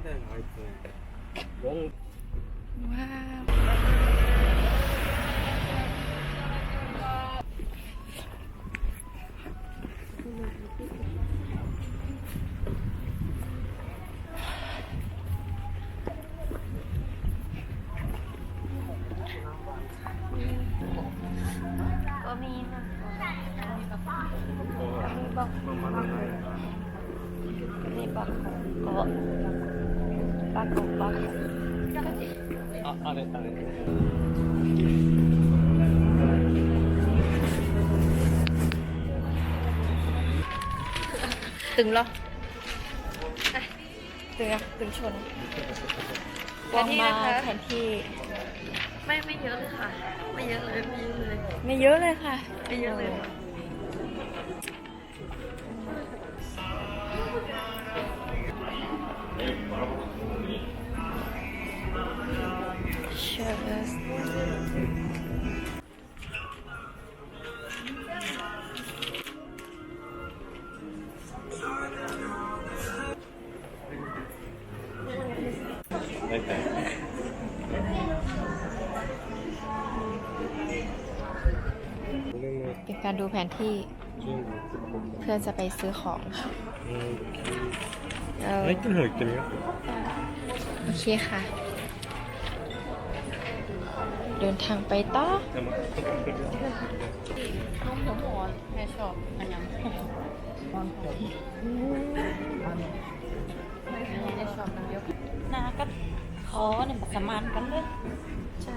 んだよあいつわゴミ箱。ゴミ箱。ゴミ箱。กกบัก あ、あれ、あれ。 ตึงเหรอตึงอะตึงชน แผนที่นะคะ แผนที่ ไม่ไม่เยอะเลยค่ะ ไม่เยอะเลยไม่เยอะเลย ไม่เยอะเลยค่ะ ไม่เยอะเลย Paris. เป็นการดูแผนที่เพื่อจะไปซื้อของค่ะ Okay. เออ Ay, que no, que โอเคค่ะ เดินทางไปต่อでもน้องหัวหมอนแม่ชอบอันยังไม่ได้ชอบน้ำเยอะนาก็ขอเนี่ยสมานกันเลยใช่